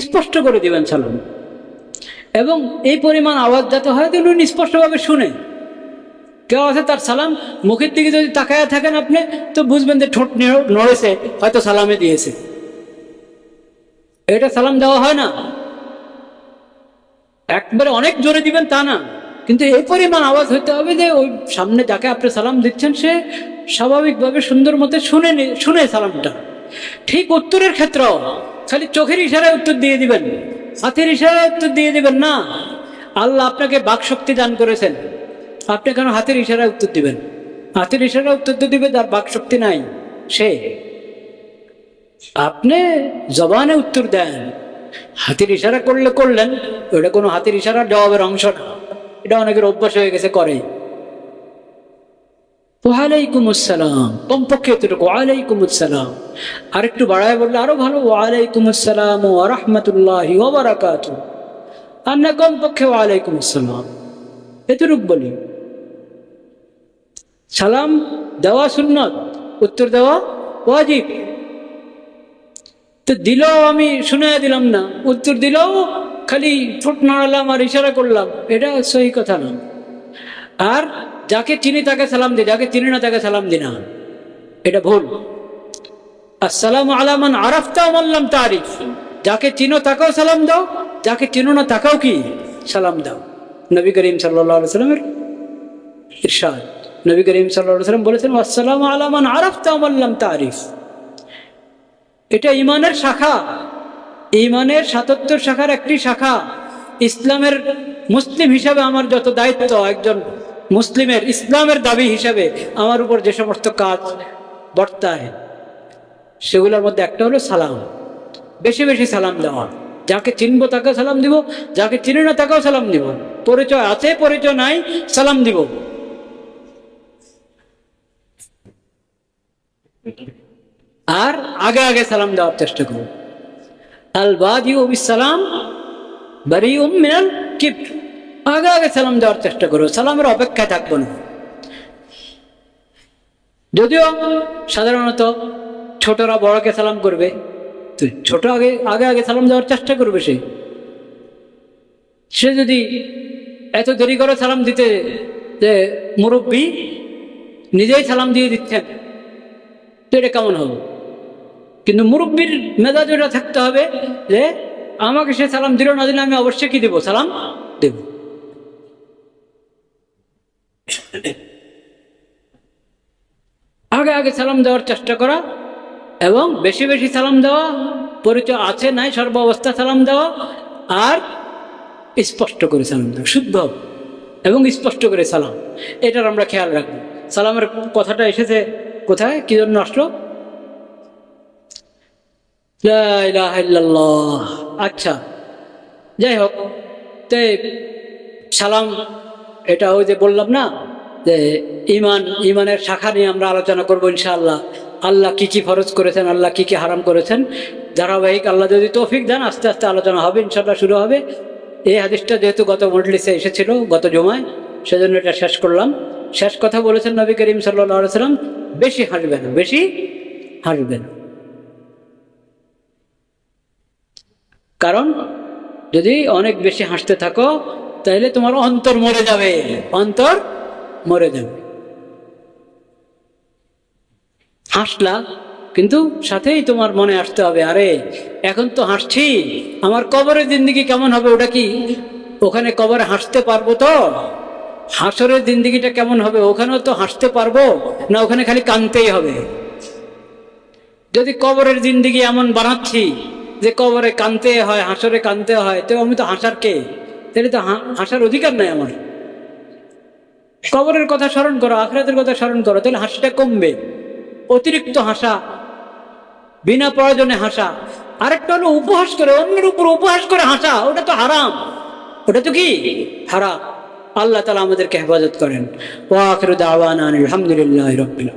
স্পষ্ট করে দিবেন সালাম এবং এই পরিমাণ আওয়াজ যাতে হয় তো উনি স্পষ্টভাবে শুনে। কেউ আছে তার সালাম, মুখের দিকে যদি তাকায় থাকেন আপনি, তো বুঝবেন যে ঠোঁট নড়েছে, হয়তো সালামে দিয়েছে। এটা সালাম দেওয়া হয় না। একবারে অনেক জোরে দিবেন তা না। কিন্তু এই পরিমাণ আওয়াজ হইতে হবে যে, ওই সামনে যাকে আপনি সালাম দিচ্ছেন, সে স্বাভাবিকভাবে সুন্দর মতে শুনে শুনে সালামটা। ঠিক উত্তরের ক্ষেত্রেও খালি চোখের ইশারায় উত্তর দিয়ে দিবেন। হাতের ইশারায় উত্তর দিয়ে দিবেন না। আল্লাহ আপনাকে বাকশক্তি দান করেছেন। আপনি কেন হাতের ইশারায় উত্তর দিবেন? হাতের ইশারায় উত্তর তো দিবে যার বাকশক্তি নাই। সে আপনি জবানে উত্তর দেন। হাতের ইশারা করলে করলেন, ওটা কোনো হাতের ইশারা জবাবের অংশ না। এটা অনেকের অভ্যাস হয়ে গেছে, করে। ওয়ালাইকুম আসসালাম। কমপক্ষে এতটুকু, ওয়ালাইকুম আসসালাম। আর একটু বাড়ায় বললে আরও ভালো, ওয়ালাইকুম আসসালাম ও রহমতুল্লাহ ওবরাকাত আর না কমপক্ষে ওয়ালাইকুম আসসালাম। এতটুকু বলি। সালাম দেওয়া সুন্নত, উত্তর দেওয়া ওয়াজিব। তো দিলেও আমি শুনে দিলাম না, উত্তর দিলেও খালি ঠোঁট নাড়ালাম আর ইশারা করলাম, এটা সহি কথা না। আর যাকে চিনি তাকে সালাম দি যাকে চিনি না তাকে সালাম দি না। এটা ভুল। আসসালাম আলামান আরাফতা মাল্লাম তারিফ। যাকে চিনো তাকেও সালাম দাও, যাকে চিনো না তাকেও কি? সালাম দাও। নবী করিম সাল্লামের ইরশাদ। নবী করিম সাল্লাম বলেছেন, আসসালাম আলামান আরাফতা মাল্লাম তারিফ। এটা ইমানের শাখা। ইমানের সাতাত্তর শাখার একটি শাখা। ইসলামের মুসলিম হিসাবে আমার যত দায়িত্ব, একজন মুসলিমের ইসলামের দাবি হিসাবে আমার উপর যে সমস্ত কাজ বর্তায়, সেগুলোর মধ্যে একটা হলো সালাম। বেশি বেশি সালাম দেওয়া। যাকে চিনবো তাকেও সালাম দিব, যাকে চিনি না তাকেও সালাম দিব। পরিচয় আছে, পরিচয় নাই, সালাম দিব। আর আগে আগে সালাম দেওয়ার চেষ্টা করুন। আল বাদি সালাম বারি উম মিনাল কিপ আগে আগে সালাম দেওয়ার চেষ্টা করো, সালামের অপেক্ষায় থাকব না। যদিও সাধারণত ছোটরা বড়কে সালাম করবে, তো ছোট আগে আগে আগে সালাম দেওয়ার চেষ্টা করবে সে। সে যদি এত দেরি করে সালাম দিতে যে মুরব্বী নিজেই সালাম দিয়ে দিচ্ছেন, তো এটা কেমন হবে? কিন্তু মুরব্বীর মেজাজ ওটা থাকতে হবে যে, আমাকে সে সালাম দিল না দিলে আমি অবশ্যই কি দেবো? সালাম দেব। আগে আগে সালাম দেওয়ার চেষ্টা করা এবং বেশি বেশি সালাম দেওয়া, পরিচয় আছে, নাই, সর্ব অবস্থা সালাম দেওয়া আর স্পষ্ট করে সালাম দেওয়া, শুদ্ধ এবং স্পষ্ট করে সালাম। এটার আমরা খেয়াল রাখব। সালামের কথাটা এসেছে কোথায়? কি জন্য আসলো? আচ্ছা যাই হোক, তে সালাম, এটা ওই যে বললাম না যে ইমান, ইমানের শাখা নিয়ে আমরা আলোচনা করব ইনশাআল্লাহ। আল্লাহ কি কি ফরজ করেছেন, আল্লাহ কি কি হারাম করেছেন, ধারাবাহিক আল্লাহ যদি তৌফিক দেন, আস্তে আস্তে আলোচনা হবে, ইনশাআল্লাহ শুরু হবে। এই হাদিসটা যেহেতু গত মজলিসে এসেছিল, গত জমায়, সেজন্য এটা শেষ করলাম। শেষ কথা বলেছেন নবী করিম সাল্লাহ সাল্লাম বেশি হাসবে না বেশি হাসবে না কারণ, যদি অনেক বেশি হাসতে থাকো তাহলে তোমার অন্তর মরে যাবে, অন্তর মরে যাবে। হাসলা, কিন্তু সাথেই তোমার মনে আসতে হবে, আরে এখন তো হাসছি, আমার কবরের জিন্দিগি কেমন হবে ওটা কি? ওখানে কবরে হাসতে পারব তো? হাসরের জিন্দিগিটা কেমন হবে? ওখানেও তো হাসতে পারব, না ওখানে খালি কানতেই হবে? যদি কবরের জিন্দিগি এমন বানাচ্ছি যে কবরে কানতে হয়, হাসরে কানতে হয়, তো আমি তো হাসার কে? তাহলে তো হাসার অধিকার নাই আমার। কবরের কথা স্মরণ করো, আখরাতের কথা স্মরণ করো, তাহলে হাসিটা কমবে। অতিরিক্ত হাসা, বিনা প্রয়োজনে হাসা। আরেকটা হলো উপহাস করে, অন্যের উপর উপহাস করে হাসা, ওটা তো হারাম। ওটা তো কি? হারাম। আল্লাহ তালা আমাদেরকে হেফাজত করেন। দাওয়ান আলহামদুলিল্লাহ রবিল